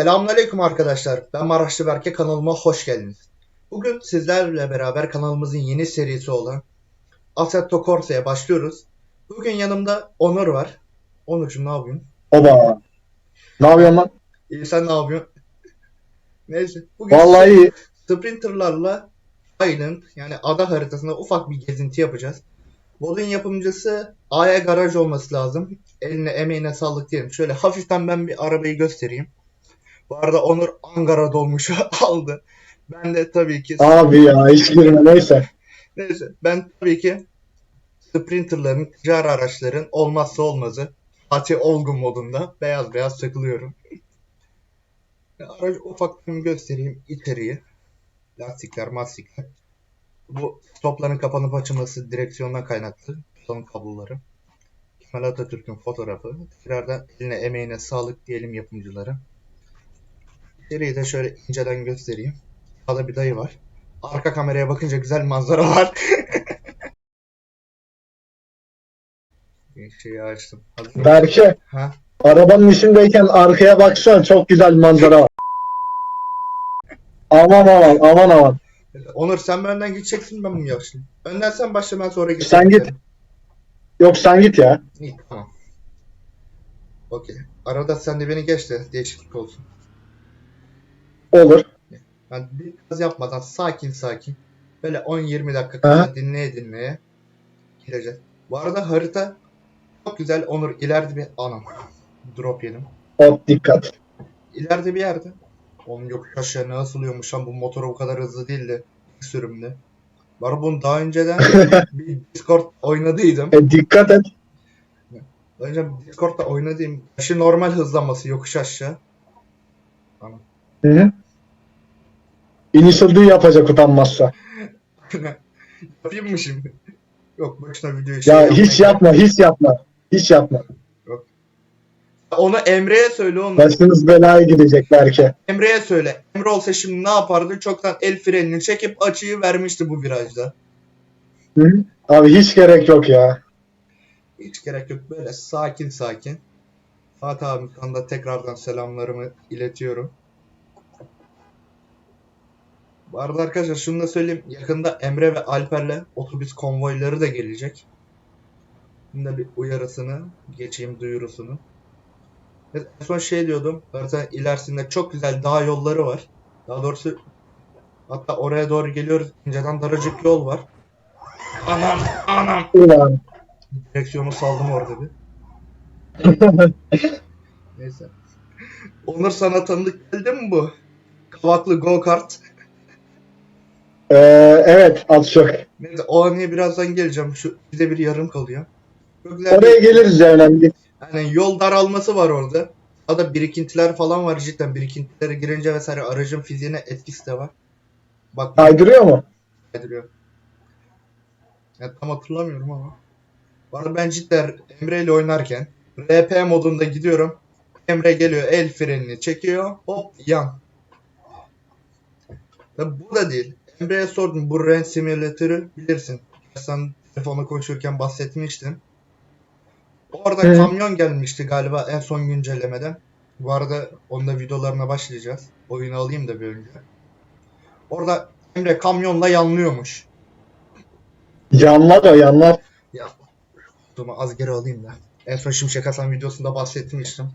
Selamünaleyküm arkadaşlar. Ben Maraşlı Berke kanalıma hoş geldiniz. Bugün sizlerle beraber kanalımızın yeni serisi olan Assetto Corsa'ya başlıyoruz. Bugün yanımda Onur var. Onurcuğum ne yapıyorsun? Oba. Ne yapıyorsun lan? İyi sen ne yapıyorsun? Neyse. Bugün Vallahi iyi. Sprinter'larla Island yani ada haritasında ufak bir gezinti yapacağız. Modun yapımcısı A'ya garaj olması lazım. Eline emeğine sağlık diyelim. Şöyle hafiften ben bir arabayı göstereyim. Bu arada Onur Ankara dolmuşu aldı. Ben de tabii ki Abi ya hiç girme neyse. neyse ben tabii ki Sprinter'ların ticari araçların olmazsa olmazı Fatih Olgun modunda beyaz beyaz takılıyorum. Aracı ufaktan göstereyim içeriği. Lastikler, mastikler. Bu stopların kapanıp açılması direksiyondan kaynaklı. Son kabloları. Kemal Atatürk'ün fotoğrafı. Tekrardan eline emeğine sağlık diyelim yapımcılara. İçeriği de şöyle inceden göstereyim. Sağda bir dayı var. Arka kameraya bakınca güzel manzara var. Şeyi açtım. Hazır. Berke Ha? arabanın içindeyken arkaya baksan çok güzel manzara var. Aman aman aman aman. Onur sen mi önden gideceksin ben mi yavaşlayayım? Önden sen başla ben sonra gideceğim. Sen git. Yok sen git ya. İyi tamam. Okey. Arada sen de beni geç de değişiklik olsun. Olur. Ben bir gaz yapmadan sakin sakin böyle 10-20 dakika kadar dinleye dinleye gideceğiz. Bu arada harita çok güzel. Onur ileride bir anam. Drop yedim. Hop dikkat. İleride bir yerde. Oğlum yok aşağı ne asılıyormuş lan bu motor o kadar hızlı değildi. İlk sürümde. Var bunu daha önceden bir Discord oynadıydım. E, dikkat et. Önce Discord'da oynadığım yaşı normal hızlanması yokuş aşağı. Anam. Hı -hı. Initial D yapacak utanmazsa. Yapayım mı şimdi? Yok boşuna video şey Ya hiç yapma hiç yapma. Hiç yapma. Onu Emre'ye söyle onu. Başınız belaya gidecek Berke. Emre'ye söyle. Emre olsa şimdi ne yapardı? Çoktan el frenini çekip açıyı vermişti bu virajda. Hı. Abi hiç gerek yok ya. Hiç gerek yok. Böyle sakin sakin. Fatih abi kanalda tekrardan selamlarımı iletiyorum. Bu arada arkadaşlar şunu da söyleyeyim. Yakında Emre ve Alper'le otobüs konvoyları da gelecek. Da bir uyarısını geçeyim duyurusunu. En son şey diyordum. Zaten ilerisinde çok güzel dağ yolları var. Daha doğrusu hatta oraya doğru geliyoruz. İnceden daracık yol var. Anam anam. Ulan. Direksiyonu saldım orada bir. Neyse. Onur sana tanıdık geldi mi bu? Kavaklı go kart. Ee, evet az çok. Neyse o anıya birazdan geleceğim. Şu bize bir yarım kalıyor. Güzel Oraya geliriz ya önemli değil. yani yol daralması var orada. Ada birikintiler falan var cidden. Birikintilere girince vesaire aracın fiziğine etkisi de var. Bak Kaydırıyor mu? kaydırıyor. Ya tam hatırlamıyorum ama. Arada ben cidden Emre ile oynarken RP modunda gidiyorum. Emre geliyor el frenini çekiyor. Hop yan. Tabi bu da değil. Emre'ye sordum bu Ren Simulator'ı bilirsin. Sen telefonla konuşurken bahsetmiştin. Orada Hı. kamyon gelmişti galiba en son güncellemeden. Bu arada onda videolarına başlayacağız. Oyunu alayım da bir önce. Orada Emre kamyonla yanlıyormuş. Yanlar o yanlar. Ya Dur az geri alayım da. En son Şimşek Hasan videosunda bahsetmiştim.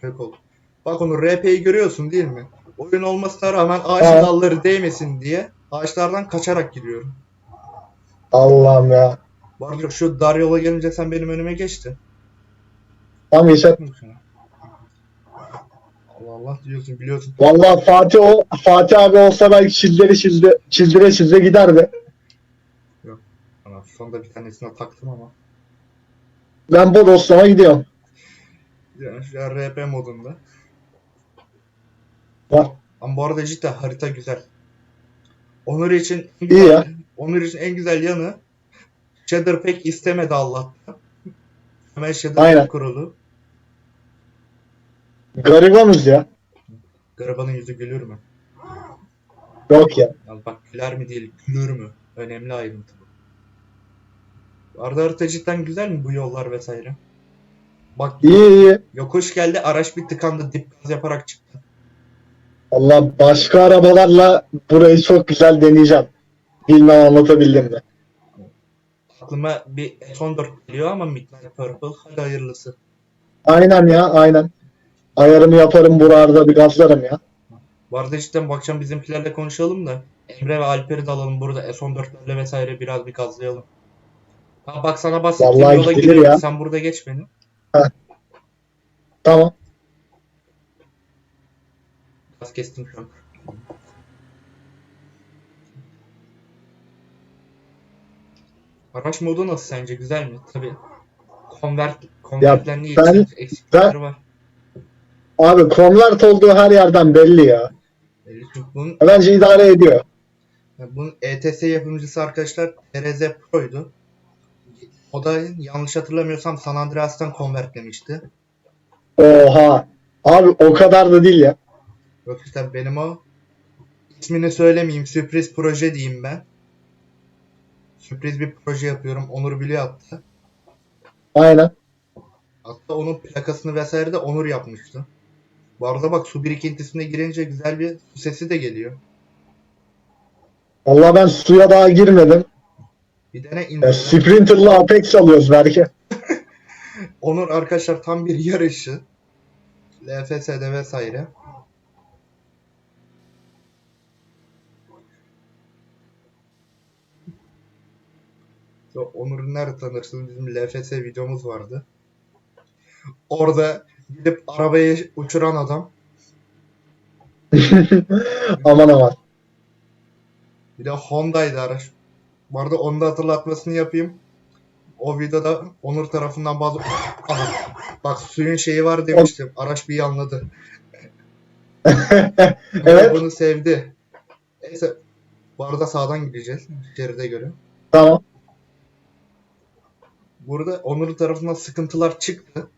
Kök oldu. Bak onu RP'yi görüyorsun değil mi? Oyun olmasına rağmen ağaç Evet. dalları değmesin diye ağaçlardan kaçarak gidiyorum. Allah'ım ya. Bu arada şu dar yola gelince sen benim önüme geçti. Tam yaşat. Allah Allah diyorsun biliyorsun. Vallahi Fatih o Fatih abi olsa belki çizdire çizdi çizdire çizde giderdi. Ana, sonunda bir tanesine taktım ama. Ben Bodoslama gidiyorum. Yani şu an RP modunda. Var. Ama bu arada cidden harita güzel. Onur için İyi ya. Onur için en güzel yanı Shader pek istemedi Allah'tan. Hemen. Pack kurulu. Garibanız ya. Garibanın yüzü gülür mü? Yok ya. Ya bak güler mi değil gülür mü? Önemli ayrıntı bu. Arada harita cidden güzel mi bu yollar vesaire? Bak İyi iyi. yokuş geldi araç bir tıkandı dip yaparak çıktı. Allah başka arabalarla burayı çok güzel deneyeceğim. Bilmem anlatabildim mi? Aklıma bir S14 geliyor ama Midnight Purple. Hadi hayırlısı. Aynen ya aynen. Ayarımı yaparım buralarda bir gazlarım ya. Bu arada cidden bu akşam bizimkilerle konuşalım da Emre ve Alper'i de alalım burada S14'lerle vesaire biraz bir gazlayalım. Ha bak sana bahsettiğim Vallahi yola gidilir gidiyorum. ya. Sen burada geç beni. Tamam. Gaz kestim şu an. Araç modu nasıl sence? Güzel mi? Tabii. Convert, convertlendiği ben- için eksiklikleri var. Abi konvert olduğu her yerden belli ya. Belli çünkü bunun, Bence idare ediyor. bunun ETS yapımcısı arkadaşlar TRZ Pro'ydu. O da yanlış hatırlamıyorsam San Andreas'tan convertlemişti. Oha. Abi o kadar da değil ya. Yok işte benim o. İsmini söylemeyeyim. Sürpriz proje diyeyim ben. Sürpriz bir proje yapıyorum. Onur biliyor hatta. Aynen. Hatta onun plakasını vesaire de Onur yapmıştı. Bu arada bak su birikintisine girince güzel bir su sesi de geliyor. Vallahi ben suya daha girmedim. Bir tane Ya, indirdim. Sprinter'la Apex alıyoruz belki. Onur arkadaşlar tam bir yarışı. LFS'de vesaire. Onur'u nerede tanırsınız? Bizim LFS videomuz vardı. Orada gidip arabayı uçuran adam. aman aman. Bir de Honda'ydı araç. Bu arada onu da hatırlatmasını yapayım. O videoda Onur tarafından bazı... Aha, bak suyun şeyi var demiştim. Araç bir yanladı. Evet. Bunu sevdi. Neyse. Bu arada sağdan gideceğiz. Şeride göre. Tamam. Burada Onur tarafından sıkıntılar çıktı.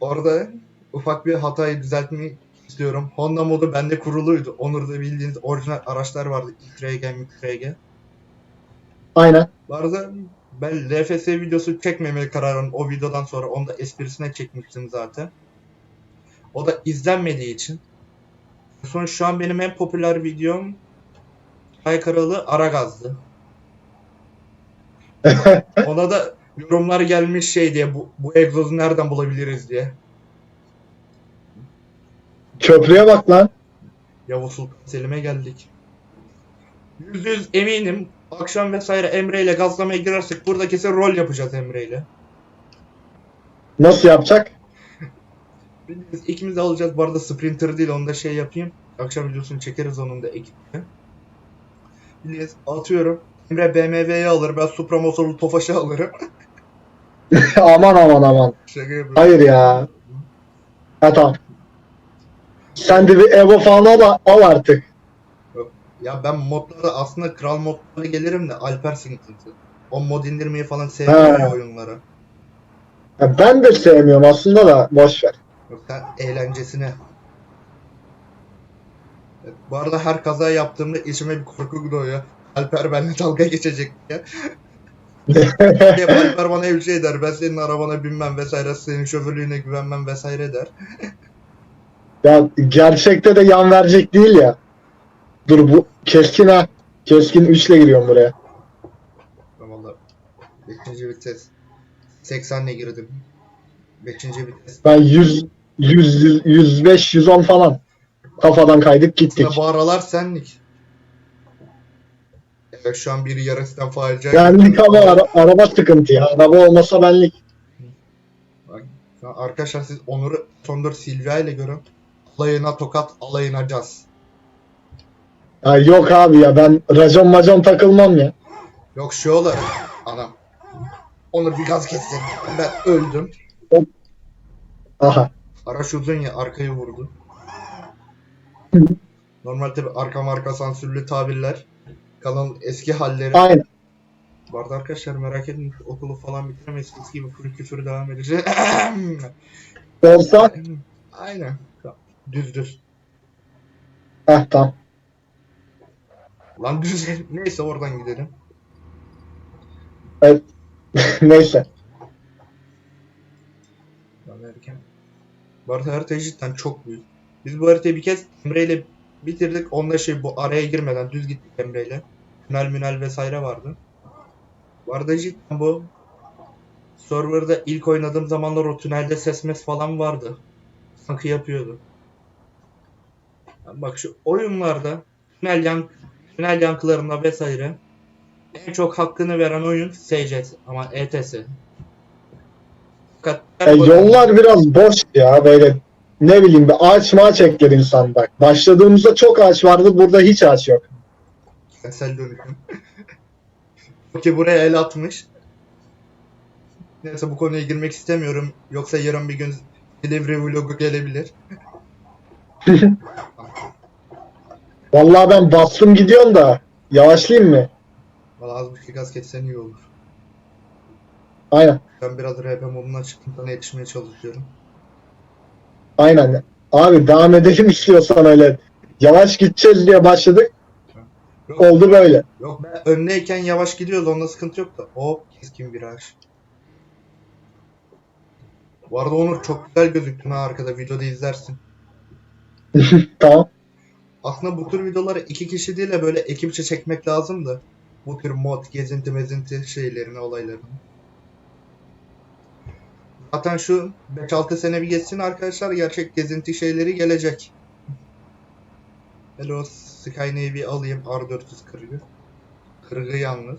Orada ufak bir hatayı düzeltmeyi istiyorum. Honda modu bende kuruluydu. Onur'da bildiğiniz orijinal araçlar vardı. XRG, MXRG. Aynen. Bu arada ben LFS videosu çekmemeye kararım o videodan sonra. Onu da esprisine çekmiştim zaten. O da izlenmediği için. Sonra şu an benim en popüler videom Haykaralı Aragaz'dı. Ona da yorumlar gelmiş şey diye bu, bu egzozu nereden bulabiliriz diye. Köprüye bak lan. Yavuz Sultan Selim'e geldik. Yüzde yüz eminim akşam vesaire Emre ile gazlamaya girersek burada kesin rol yapacağız Emre ile. Nasıl yapacak? Biz ikimiz de alacağız. Bu arada Sprinter değil onu da şey yapayım. Akşam videosunu çekeriz onun da ekiple. Biliriz. Atıyorum. Emre BMW'yi alır. Ben Supra motorlu Tofaş'ı alırım. aman aman aman. Şaka yapıyorum. Hayır ya. Ha tamam. Sen de bir Evo falan al, al artık. Ya ben modlara aslında kral modlara gelirim de Alper sıkıntısı. O mod indirmeyi falan sevmiyorum Ha. oyunlara. Ya ben de sevmiyorum aslında da boş ver. Yoksa eğlencesine. Evet, bu arada her kaza yaptığımda içime bir korku doğuyor. Alper benimle dalga geçecek diye. Hep Alper bana bir şey der. Ben senin arabana binmem vesaire. Senin şoförlüğüne güvenmem vesaire der. Ya gerçekte de yan verecek değil ya. Dur bu keskin ha. Keskin 3 ile giriyorum buraya. Valla 5. vites 80 ile girdim. 5. vites. Ben 100 100 105 110 falan. Kafadan kaydık gittik. Aslında bu aralar senlik. Evet şu an biri yarısından facia. Benlik ama ara- araba sıkıntı ya. Araba olmasa benlik. Arkadaşlar siz Onur'u Sondor Silvia ile görün. Alayına tokat, alayına caz. Ya yok abi ya ben racon macon takılmam ya. Yok şu olur. Anam. Onur bir gaz kessin. Ben öldüm. Aha. Araç uzun ya arkayı vurdu. Normal tabi arka marka sansürlü tabirler. Kanalın eski halleri. Aynen. Bu arada arkadaşlar merak etmeyin okulu falan bitirmeyiz. Eskisi gibi full küfür devam edecek. Olsa Aynen. Düz düz. heh tamam. Lan düz. Neyse oradan gidelim. Neyse. Lan erken. Bu harita cidden çok büyük. Biz bu haritayı bir kez Emre ile bitirdik. Onda şey bu araya girmeden düz gittik Emre ile. Tünel münel vesaire vardı. Arada cidden bu serverda ilk oynadığım zamanlar o tünelde ses mes falan vardı. Sanki yapıyordu. Bak şu oyunlarda tünel, yank tünel yankılarında vesaire en çok hakkını veren oyun SCS ama ETS. Fakat E, yollar biraz boş ya böyle ne bileyim bir ağaç mağaç ekler insan bak. Başladığımızda çok ağaç vardı burada hiç ağaç yok. Kentsel dönüşüm. Ki buraya el atmış. Neyse bu konuya girmek istemiyorum. Yoksa yarın bir gün delivery vlogu gelebilir. Vallahi ben bastım gidiyorum da yavaşlayayım mı? Valla az bir gaz geçsen iyi olur. Aynen. Ben biraz RP modundan çıktım sana yetişmeye çalışıyorum. Aynen. Abi devam edelim istiyorsan öyle. Yavaş gideceğiz diye başladık. Yok, Oldu böyle. yok ben önleyken yavaş gidiyoruz onda sıkıntı yok da. Hop keskin viraj. Bu arada Onur çok güzel gözüktün ha arkada videoda izlersin. Tamam. Aslında bu tür videoları iki kişi değil de böyle ekipçe çekmek lazım da. Bu tür mod, gezinti, mezinti şeylerini, olaylarını. Zaten şu 5-6 sene bir geçsin arkadaşlar gerçek gezinti şeyleri gelecek. Hele o Skynave'i bir alayım R400 kırgı. Kırgı yalnız.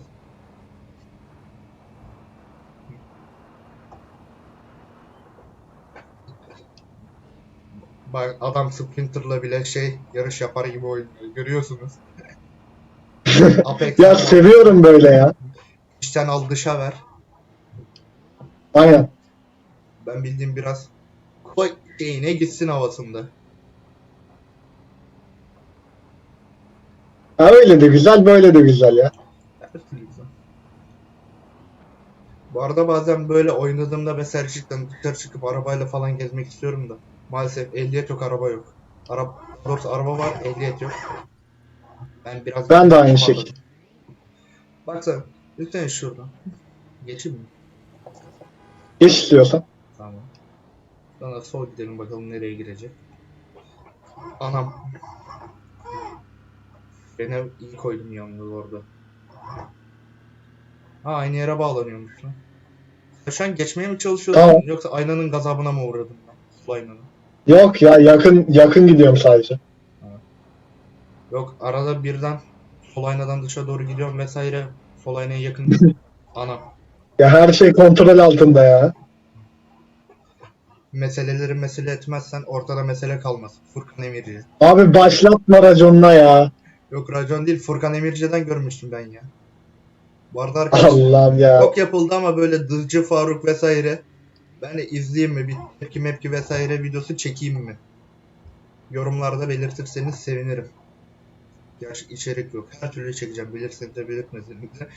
Bak adam Sprinter'la bile şey yarış yapar gibi oynuyor. Görüyorsunuz. Apex Ya seviyorum böyle ya. içten al dışa ver. Aynen. Ben bildiğim biraz koy şeyine gitsin havasında. Ha öyle de güzel böyle de güzel ya. Her türlü güzel. Bu arada bazen böyle oynadığımda mesela cidden dışarı çıkıp arabayla falan gezmek istiyorum da. Maalesef ehliyet yok, araba yok. Araba, doğrusu araba var, ehliyet yok. Ben biraz... Ben de aynı şekilde. Baksana, lütfen şuradan. Geçeyim mi? Geç istiyorsan. Sonra sol gidelim bakalım nereye girecek. Anam. Beni iyi koydum yalnız orada. Ha aynı yere bağlanıyormuş lan. An geçmeye mi çalışıyorsun Tamam. yoksa aynanın gazabına mı uğradım ben? Sol aynanın. Yok ya yakın yakın gidiyorum sadece. Yok arada birden sol aynadan dışa doğru gidiyorum vesaire. Sol aynaya yakın. Anam. Ya her şey kontrol altında ya. Meseleleri mesele etmezsen ortada mesele kalmaz. Furkan Emirci. Abi başlatma raconuna ya. Yok racon değil Furkan Emirci'den görmüştüm ben ya. Bu arada arkadaşlar Allah'ım ya. çok yapıldı ama böyle Dızcı Faruk vesaire. Ben de izleyeyim mi? Bir tepki mepki vesaire videosu çekeyim mi? Yorumlarda belirtirseniz sevinirim. Gerçi içerik yok. Her türlü çekeceğim. Bilirsiniz de belirtmesiniz de.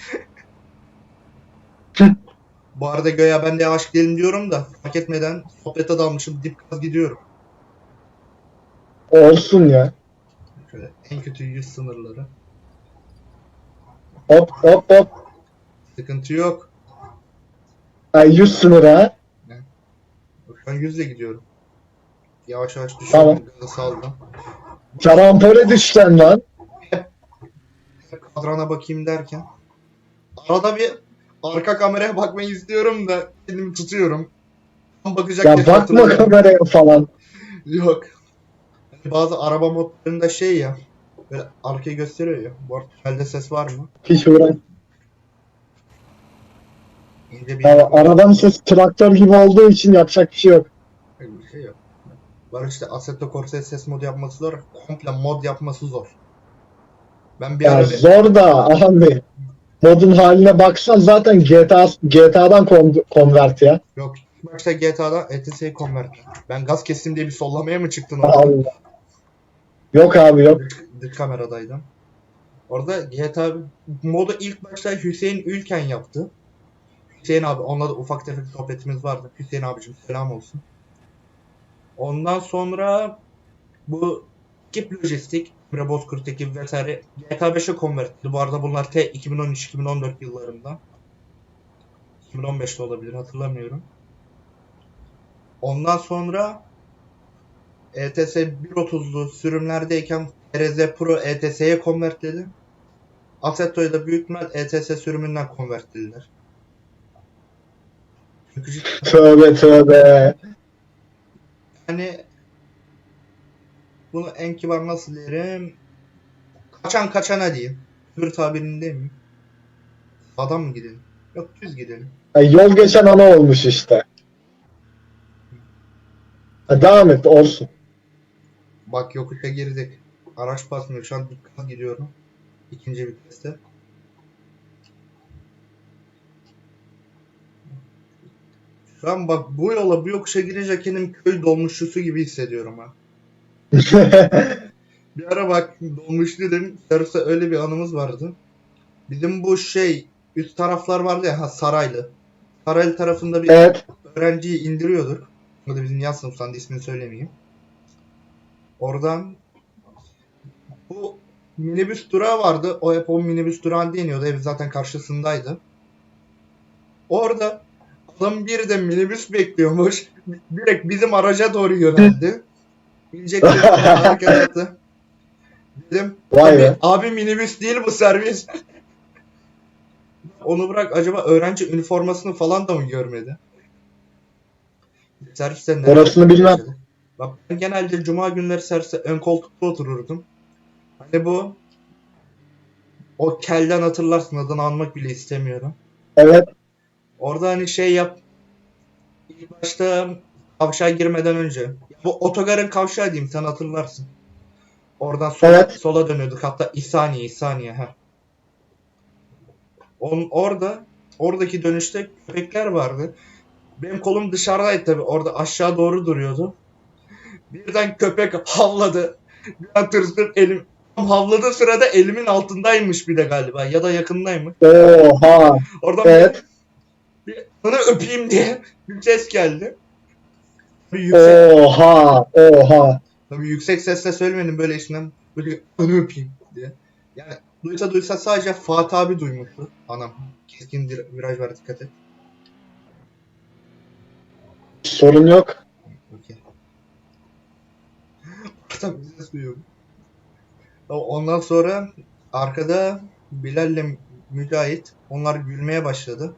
Bu arada göya ben de yavaş gidelim diyorum da fark etmeden sohbete dalmışım. Dip gaz gidiyorum. Olsun ya. Şöyle en kötü 100 sınırları. Hop hop hop. Sıkıntı yok. Ay 100 sınır ha. Şu an 100'le gidiyorum. Yavaş yavaş düşüyorum. Tamam. Gazı saldım. Karampole düşten lan. Kadrana bakayım derken. Arada bir arka kameraya bakmayı istiyorum da kendimi tutuyorum. Tam bakacak Ya bakma hatırlıyorum. kameraya falan. Yok. Bazı araba modlarında şey ya. Böyle arkayı gösteriyor ya. Bu arada tünelde ses var mı? Hiç uğraş. Ya, arabanın sesi traktör gibi olduğu için yapacak bir şey yok. Bir şey yok. Var işte Assetto Corsa ses modu yapması zor. Komple mod yapması zor. Ben bir Ya ara zor da abi. Modun haline baksan zaten GTA GTA'dan kon- konvert ya. Yok. Başta GTA'da ETS'yi convert. Ben gaz kestim diye bir sollamaya mı çıktın orada? Allah. Yok abi yok. Dış kameradaydım. Orada GTA modu ilk başta Hüseyin Ülken yaptı. Hüseyin abi onunla da ufak tefek sohbetimiz vardı. Hüseyin abicim selam olsun. Ondan sonra bu ekip lojistik, Emre Bozkurt ekip vesaire GTA 5'e convert edildi. Bu arada bunlar T 2013-2014 yıllarında. 2015'te olabilir hatırlamıyorum. Ondan sonra ETS 1.30'lu sürümlerdeyken RZ Pro ETS'ye konvertledi. Assetto'yu da büyük ihtimal ETS sürümünden konvertlediler. Çünkü cidden Tövbe tövbe. Yani bunu en kibar nasıl derim? Kaçan kaçana diyeyim. Küfür tabirinde mi? Adam mı gidelim? Yok düz gidelim. Ay, yol geçen ana olmuş işte. Ha, devam et olsun. Bak yokuşa girdik. Araç basmıyor. Şu an dikkat gidiyorum. İkinci viteste. Şu an bak bu yola bu yokuşa girince kendim köy dolmuşçusu gibi hissediyorum ha. Bir ara bak dolmuş dedim. Servis'te öyle bir anımız vardı. Bizim bu şey üst taraflar vardı ya ha, Saraylı. Saraylı tarafında bir evet. öğrenciyi indiriyorduk. O da bizim yaz sınıftan ismini söylemeyeyim. Oradan bu minibüs durağı vardı. O hep o minibüs durağında iniyordu. Ev zaten karşısındaydı. Orada adam biri de minibüs bekliyormuş. Direkt bizim araca doğru yöneldi. İnecek etti. Dedim Vay abi, be. abi minibüs değil bu servis. Onu bırak acaba öğrenci üniformasını falan da mı görmedi? Serviste neler Orasını bilmem. yaşadı? Bak ben genelde cuma günleri serviste ön koltukta otururdum. Hani bu o kelden hatırlarsın adını anmak bile istemiyorum. Evet. Orada hani şey yap ilk başta kavşağa girmeden önce bu otogarın kavşağı diyeyim sen hatırlarsın. Oradan sola, Evet. sola dönüyorduk hatta İsaniye İsaniye ha. On, orada oradaki dönüşte köpekler vardı. Benim kolum dışarıdaydı tabi orada aşağı doğru duruyordu. Birden köpek havladı. Bir an tırstım elim havladığı sırada elimin altındaymış bir de galiba ya da yakındaymış. Oha. Oradan Evet. bir onu öpeyim diye bir ses geldi. Tabii yüksek, Oha. Oha. tabii yüksek sesle söylemedim böyle işinden böyle onu öpeyim diye. Yani duysa duysa sadece Fatih abi duymuştu. Anam keskin vir- viraj var dikkat et. Sorun yok. Okey. Tabii bize duyuyor. Ondan sonra arkada Bilal'le Mücahit onlar gülmeye başladı.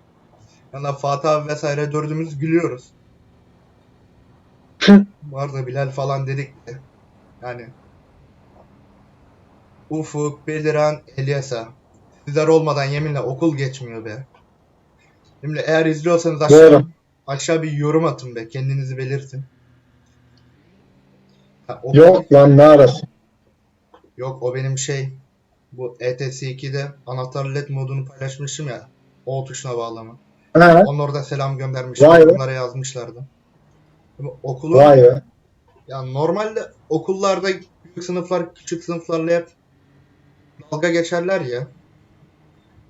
Yani Fatih abi vesaire dördümüz gülüyoruz. Bu arada Bilal falan dedik de. Yani Ufuk, Beliran, Elyasa. Sizler olmadan yeminle okul geçmiyor be. Şimdi eğer izliyorsanız aşağı, Doğru. aşağı bir yorum atın be. Kendinizi belirtin. Ha, okul- Yok lan ne arası. Yok o benim şey bu E ETS 2'de anahtar led modunu paylaşmışım ya. O tuşuna bağlama. Ha. Onun orada selam göndermişler. Vay be. Bunlara yazmışlardı. Şimdi okulun Vay be. ya normalde okullarda büyük sınıflar küçük sınıflarla hep dalga geçerler ya.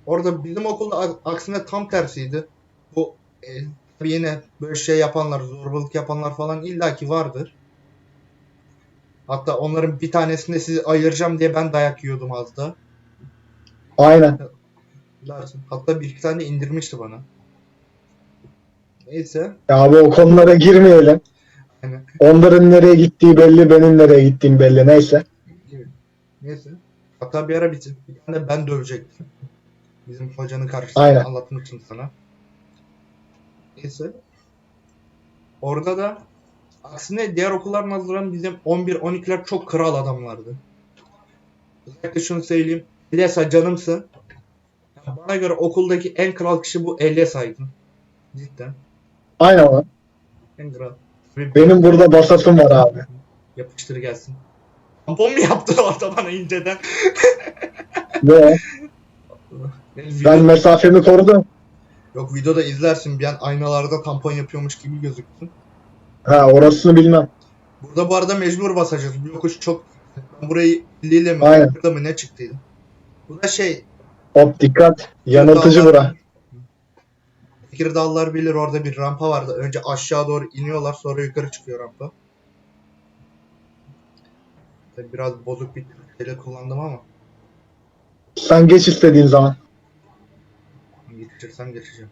Orada bizim okulda aksine tam tersiydi. Bu e, tabii yine böyle şey yapanlar, zorbalık yapanlar falan illaki vardır. Hatta onların bir tanesini sizi ayıracağım diye ben dayak yiyordum az da. Aynen. Hatta bir iki tane indirmişti bana. Neyse. Ya abi o konulara girmeyelim. Onların nereye gittiği belli, benim nereye gittiğim belli. Neyse. neyse. Hatta bir ara bir, bir tane ben dövecektim. Bizim hocanın karşısında Aynen. anlatmıştım sana. Neyse. Orada da aksine diğer okullar nazaran bizim 11-12'ler çok kral adamlardı. Özellikle şunu söyleyeyim. Elyasa canımsın. Bana göre okuldaki en kral kişi bu Elyasa'ydı. Cidden. Aynen lan. Ve Benim burada basasım var abi. Yapıştır gelsin. Tampon mu yaptı orada bana inceden? Ne? Video- Ben mesafemi korudum. Yok videoda izlersin bir an aynalarda tampon yapıyormuş gibi gözüksün. Ha orasını bilmem. Burada bu arada mecbur basacağız. Bu yokuş çok... Ben burayı 50 ile mi? Aynen. 40'la mı ne çıktıydı? Bu da şey... Hop dikkat. Yanıltıcı bura. Tekirdağlılar bilir orada bir rampa vardı. Önce aşağı doğru iniyorlar sonra yukarı çıkıyor rampa. Tabii biraz bozuk bir Türkçeyle kullandım ama Sen geç istediğin zaman. geçirsem geçeceğim.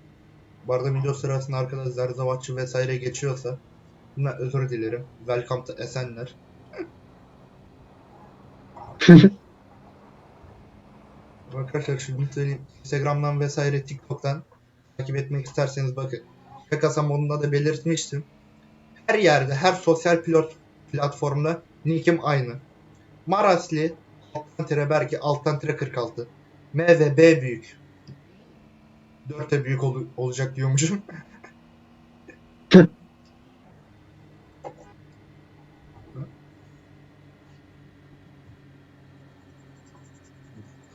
Bu arada video sırasında arkada zerzavatçı vesaire geçiyorsa bundan özür dilerim. Welcome to Esenler. Arkadaşlar şunu söyleyeyim. Instagram'dan vesaire TikTok'tan takip etmek isterseniz bakın. Şakasa modunda da belirtmiştim. Her yerde, her sosyal pilot platformda nickim aynı. Marasli alttan tire belki alttan tire 46. M ve B büyük. 4'e büyük ol- olacak diyormuşum.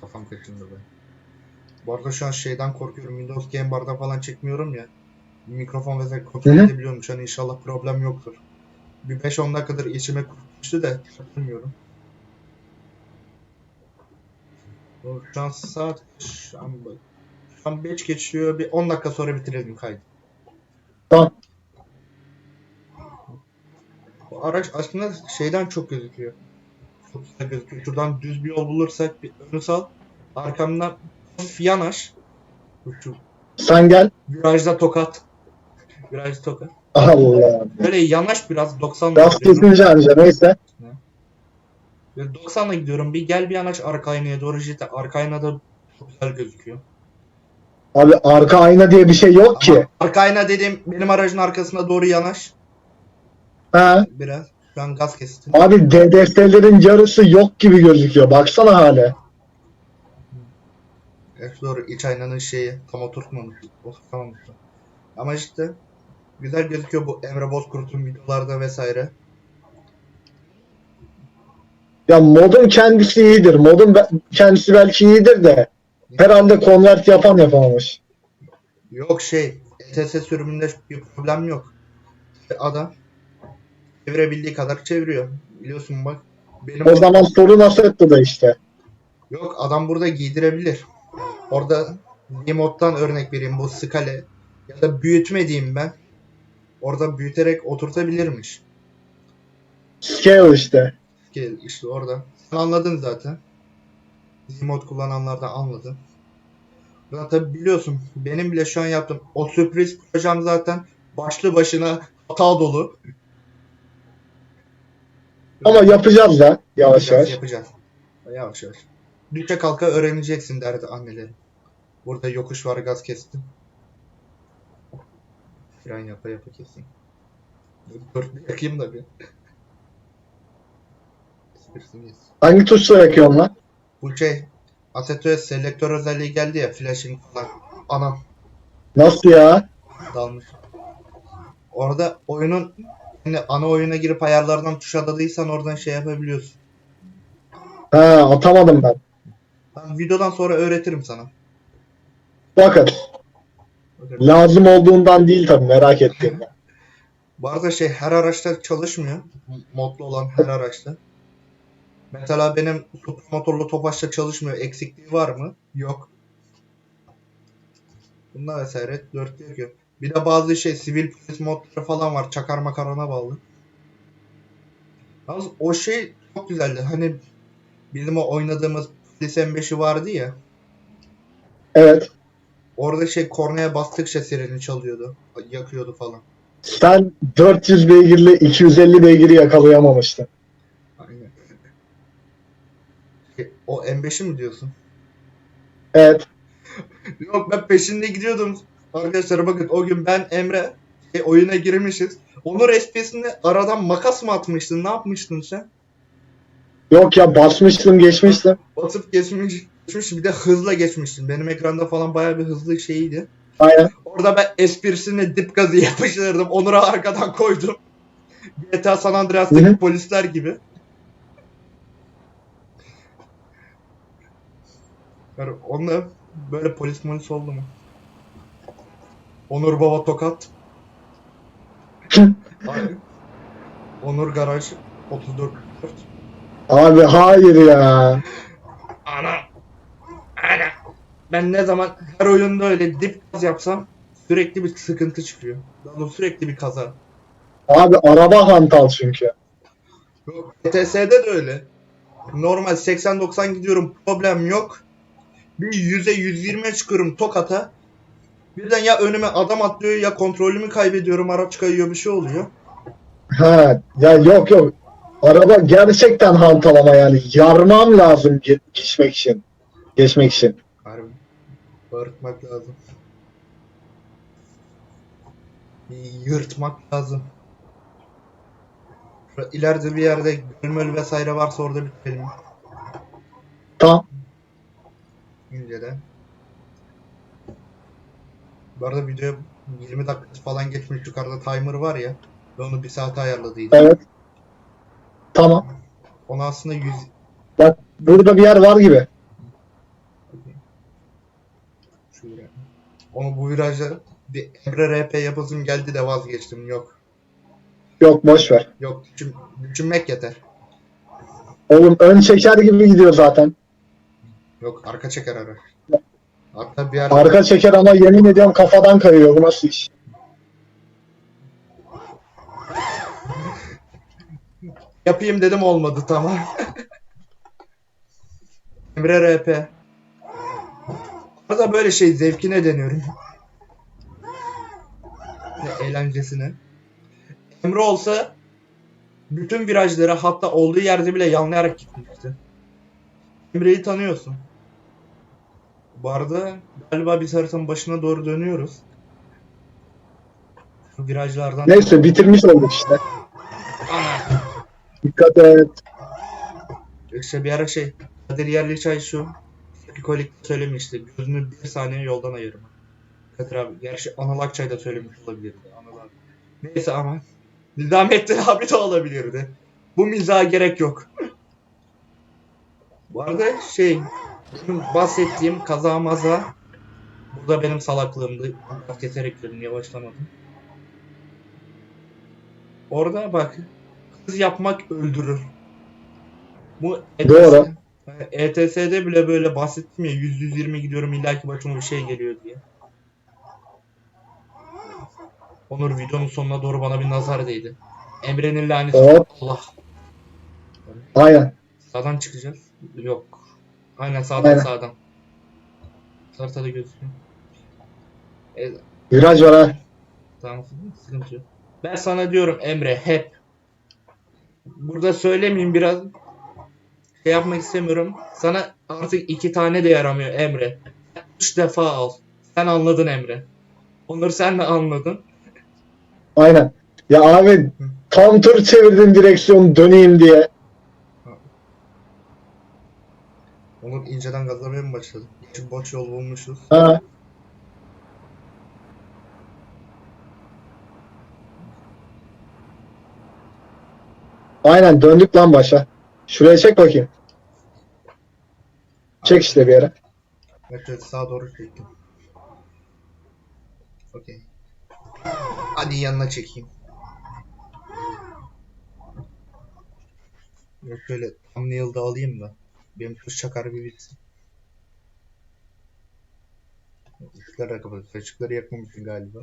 Kafam kaşındı be. Bu arada şu an şeyden korkuyorum. Windows Game Bar'da falan çekmiyorum ya. Mikrofon vesaire kontrol Hı hı. edebiliyormuş. Hani inşallah problem yoktur. Bir 5-10 dakikadır içime kurtmuştu da hatırlamıyorum. Şu an saat şu an, şu an 5 geçiyor. Bir 10 dakika sonra bitirelim kaydı. Tamam. Bu araç aslında şeyden çok gözüküyor. Çok gözüküyor. Şuradan düz bir yol bulursak bir önü sal. Arkamdan hafif yanaş. Şu Sen gel. virajda tokat. Virajda tokat. Allah. Böyle yanaş biraz 90'la Gaz gidiyorum. kesince anca neyse. Böyle 90'la gidiyorum. Bir gel bir yanaş arka aynaya doğru cidden. Arka aynada çok güzel gözüküyor. Abi arka ayna diye bir şey yok ki. Arka ayna dediğim benim aracın arkasına doğru yanaş. Ha. Biraz. Şu an gaz kestim. Abi DDS'lerin yarısı yok gibi gözüküyor. Baksana hale. Evet doğru iç aynanın şeyi tam oturtmamış. Oturtamamış. Ama işte güzel gözüküyor bu Emre Bozkurt'un videolarda vesaire. Ya modun kendisi iyidir. Modun be- kendisi belki iyidir de herhalde convert yapan yapamamış. Yok şey ETS sürümünde bir problem yok. Adam çevirebildiği kadar çeviriyor. Biliyorsun bak. Benim O zaman sorun Assetto'da da işte. Yok adam burada giydirebilir. Orada Nimot'tan örnek vereyim bu skale ya da büyütme diyeyim ben. Orada büyüterek oturtabilirmiş. Scale işte. Gel işte orada. Sen anladın zaten. Nimot kullananlar da anladı. Zaten biliyorsun benim bile şu an yaptığım o sürpriz projem zaten başlı başına hata dolu. Ama yapacağız da yavaş Yapacağız, yavaş. Yapacağız. Yavaş yavaş. Düşe kalka öğreneceksin derdi anneleri. Burada yokuş var gaz kestim. Fren yapa yapa kesin. Dur yakayım da bir. Hangi tuşla yakıyorsun lan? Bu şey ACTOS selektör özelliği geldi ya flashing falan. Anam Nasıl ya? dalmış. Orada oyunun hani ana oyuna girip ayarlardan tuş adadıysan oradan şey yapabiliyorsun. Ha atamadım ben. Ben videodan sonra öğretirim sana. Bakın lazım olduğundan değil tabii merak ettim. Bu arada şey her araçta çalışmıyor. Modlu olan her araçta. Mesela benim motorlu Tofaş'ta çalışmıyor. Eksikliği var mı? Yok. Bunda vesaire 4 yakıyor. Bir de bazı şey sivil polis modları falan var. Çakar makarona bağlı. Yalnız o şey çok güzeldi. Hani bizim o oynadığımız polis M5'i vardı ya. Evet. Orada şey kornaya bastıkça sireni çalıyordu. Yakıyordu falan. Sen 400 beygirli 250 beygiri yakalayamamıştın. Aynen. Şey, O M5'i mi diyorsun? Evet. Yok ben peşinde gidiyordum. Arkadaşlar bakın o gün ben Emre şey, oyuna girmişiz. Onur SPS'inde aradan makas mı atmıştın? Ne yapmıştın sen? Yok ya basmıştım geçmiştim. Basıp geçmiş, geçmiş bir de hızla geçmiştin. Benim ekranda falan bayağı bir hızlı şeyiydi. Aynen. Orada ben esprisine dip gazı yapıştırdım. Onur'a arkadan koydum. GTA San Andreas'taki Hı hı. polisler gibi. Yani onunla böyle polis polis oldu mu? Onur Baba Tokat. Onur Garaj 34 Abi hayır ya. Ana. Ana. Ben ne zaman her oyunda öyle dip gaz yapsam sürekli bir sıkıntı çıkıyor. Daha sürekli bir kaza. Abi araba hantal çünkü. Yok. ETS'de de öyle. Normal 80-90 gidiyorum problem yok. Bir 100'e 120'ye çıkıyorum Tokat'a. Birden ya önüme adam atlıyor ya kontrolümü kaybediyorum araç kayıyor bir şey oluyor. Ha ya yok yok. Araba gerçekten hantalama yani. Yarmam lazım ge- geçmek için. Geçmek için. Harbi. Bağırtmak lazım. Yırtmak lazım. Şurada İleride bir yerde gölmöl vesaire varsa orada bitirelim. Tamam. İnceden. Bu arada video 20 dakika falan geçmiş yukarıda timer var ya. Ben onu bir saate ayarladıydım. Evet. Tamam. Onu aslında 100 Bak burada bir yer var gibi. Şuraya. Onu bu virajda bir Emre RP yapasım geldi de vazgeçtim. Yok. Yok boş ver. Yok. Düşün, düşünmek yeter. Oğlum ön çeker gibi gidiyor zaten. Yok arka çeker araç. Hatta bir yer Arka çeker ama yemin ediyorum kafadan kayıyor. Bu nasıl iş? Yapayım dedim olmadı tamam. Emre RP. Arada böyle şey zevkine deniyorum. Ne eğlencesine. Emre olsa bütün virajları hatta olduğu yerde bile yanlayarak gitmişti. Emre'yi tanıyorsun. Bu arada galiba biz haritanın başına doğru dönüyoruz. Şu virajlardan... Neyse bitirmiş olduk işte. Dikkat et. İşte bir ara şey, Kadir Yerliçay şu Psikolik söylemişti. Gözünü bir saniye yoldan ayırma. Kadir abi. Gerçi Anıl Akçay da söylemiş olabilirdi. Anıl. Neyse ama Nizamettin abi de olabilirdi. Bu mizaha gerek yok. Bu arada şey, benim bahsettiğim kaza maza burada benim salaklığımdı. Keserek dedim yavaşlamadım. Orada bak yapmak öldürür. Bu Doğru. ETS'de bile böyle bahsettim ya 100-120 gidiyorum illaki başıma bir şey geliyor diye. Onur videonun sonuna doğru bana bir nazar değdi. Emre'nin laneti Hop. Allah. Aynen. Sağdan çıkacağız. Yok. Aynen sağdan Aynen. sağdan. Haritada gözüküyor. E, Viraj var ha. tamam sıkıntı yok. Ben sana diyorum Emre hep. Burada söylemeyeyim biraz. Şey yapmak istemiyorum. Sana artık iki tane de yaramıyor Emre. Üç defa al. Sen anladın Emre. Onur sen de anladın. Aynen. Ya abi tam tur çevirdim direksiyon döneyim diye. Onur inceden gazlamaya mı başladı? Çünkü boş yol bulmuşuz. Ha. Aynen döndük lan başa. Şuraya çek bakayım. Çek işte bir yere. Evet evet sağa doğru çektim. Okey. Hadi yanına çekeyim. Yok şöyle thumbnail'da alayım da. Benim tuş çakar bir bitsin. Işıkları da kapat. Işıkları yakmamışsın galiba.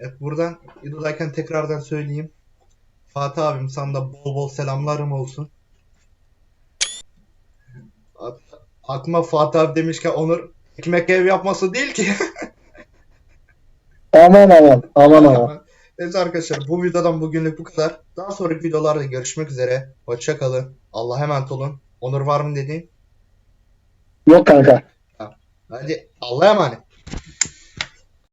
Evet buradan videodayken tekrardan söyleyeyim. Fatih abim sana da bol bol selamlarım olsun. Aklıma Fatih abi demişken Onur ekmek ev yapması değil ki. Aman aman. Aman aman. Neyse arkadaşlar bu videodan bugünlük bu kadar. Daha sonraki videolarda görüşmek üzere. Hoşça kalın. Allah'a emanet olun. Onur var mı dediğin? Yok kanka. Hadi Allah'a emanet.